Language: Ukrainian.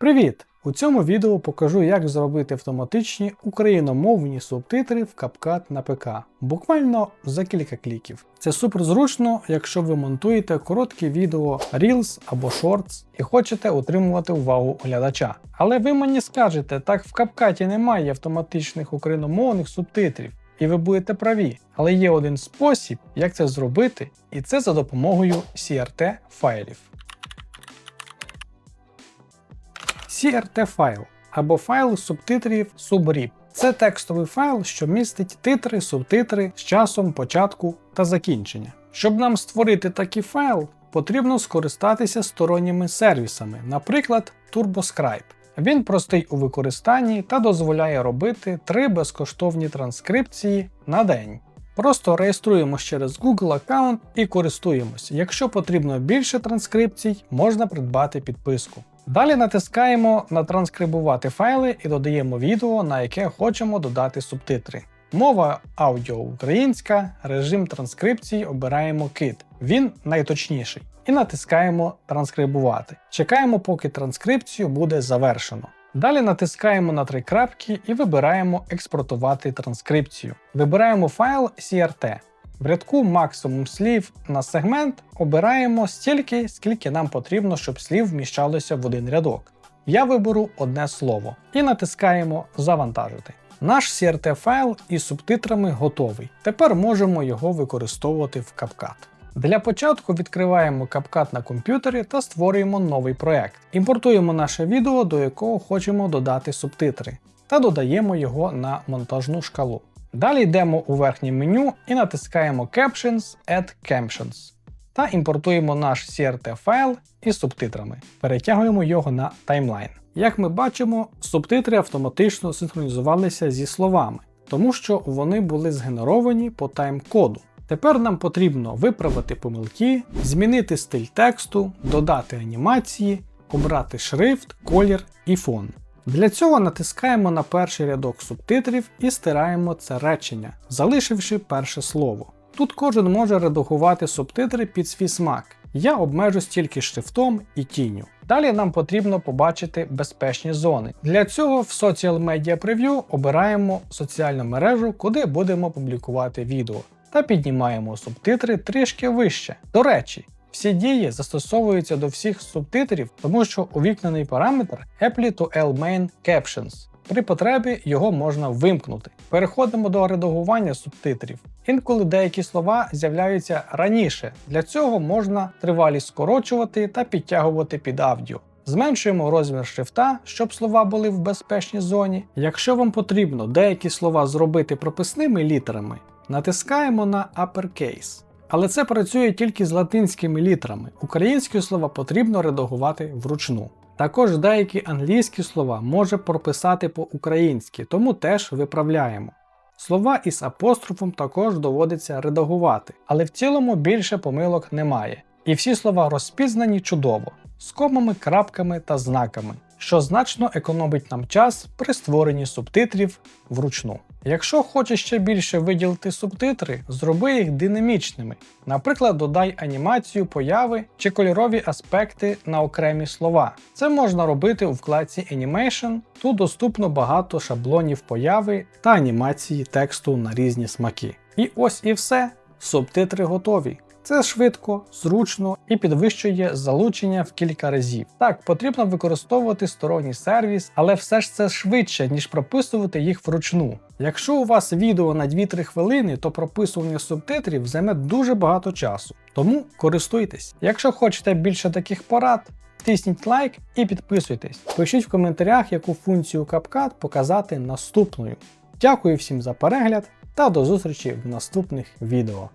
Привіт! У цьому відео покажу, як зробити автоматичні україномовні субтитри в CapCut на ПК. Буквально за кілька кліків. Це супер зручно, якщо ви монтуєте короткі відео Reels або Shorts і хочете утримувати увагу глядача. Але ви мені скажете, так в CapCut немає автоматичних україномовних субтитрів. І ви будете праві, але є один спосіб, як це зробити, і це за допомогою CRT файлів. CRT файл або файл субтитрів subrip. Це текстовий файл, що містить титри, субтитри з часом початку та закінчення. Щоб нам створити такий файл, потрібно скористатися сторонніми сервісами, наприклад, TurboScribe. Він простий у використанні та дозволяє робити три безкоштовні транскрипції на день. Просто реєструємось через Google аккаунт і користуємось. Якщо потрібно більше транскрипцій, можна придбати підписку. Далі натискаємо на транскрибувати файли і додаємо відео, на яке хочемо додати субтитри. Мова аудіо українська, режим транскрипції обираємо KIT. Він найточніший. І натискаємо Транскрибувати. Чекаємо, поки транскрипцію буде завершено. Далі натискаємо на три крапки і вибираємо Експортувати транскрипцію. Вибираємо файл CRT. В рядку максимум слів на сегмент обираємо стільки, скільки нам потрібно, щоб слів вміщалося в один рядок. Я виберу одне слово і натискаємо Завантажити. Наш CRT файл із субтитрами готовий. Тепер можемо його використовувати в CapCut. Для початку відкриваємо CapCut на комп'ютері та створюємо новий проект. Імпортуємо наше відео, до якого хочемо додати субтитри, та додаємо його на монтажну шкалу. Далі йдемо у верхнє меню і натискаємо Captions Add Captions та імпортуємо наш CRT файл із субтитрами. Перетягуємо його на таймлайн. Як ми бачимо, субтитри автоматично синхронізувалися зі словами, тому що вони були згенеровані по тайм-коду. Тепер нам потрібно виправити помилки, змінити стиль тексту, додати анімації, обрати шрифт, колір і фон. Для цього натискаємо на перший рядок субтитрів і стираємо це речення, залишивши перше слово. Тут кожен може редагувати субтитри під свій смак. Я обмежусь тільки шрифтом і тінню. Далі нам потрібно побачити безпечні зони. Для цього в Social Media Preview обираємо соціальну мережу, куди будемо публікувати відео, та піднімаємо субтитри трішки вище. До речі, всі дії застосовуються до всіх субтитрів, тому що увікнений параметр Apply to L Main Captions. При потребі його можна вимкнути. Переходимо до редагування субтитрів. Інколи деякі слова з'являються раніше. Для цього можна тривалість скорочувати та підтягувати під аудіо. Зменшуємо розмір шрифта, щоб слова були в безпечній зоні. Якщо вам потрібно деякі слова зробити прописними літерами, натискаємо на Uppercase. Але це працює тільки з латинськими літрами. Українські слова потрібно редагувати вручну. Також деякі англійські слова може прописати по-українськи, тому теж виправляємо. Слова із апострофом також доводиться редагувати, але в цілому більше помилок немає. І всі слова розпізнані чудово, з комами, крапками та знаками, що значно економить нам час при створенні субтитрів вручну. Якщо хочеш ще більше виділити субтитри, зроби їх динамічними. Наприклад, додай анімацію появи чи кольорові аспекти на окремі слова. Це можна робити у вкладці Animation, тут доступно багато шаблонів появи та анімації тексту на різні смаки. І ось і все. Субтитри готові. Це швидко, зручно і підвищує залучення в кілька разів. Так, потрібно використовувати сторонній сервіс, але все ж це швидше, ніж прописувати їх вручну. Якщо у вас відео на 2-3 хвилини, то прописування субтитрів займе дуже багато часу. Тому користуйтесь. Якщо хочете більше таких порад, тисніть лайк і підписуйтесь. Пишіть в коментарях, яку функцію CapCut показати наступною. Дякую всім за перегляд та до зустрічі в наступних відео.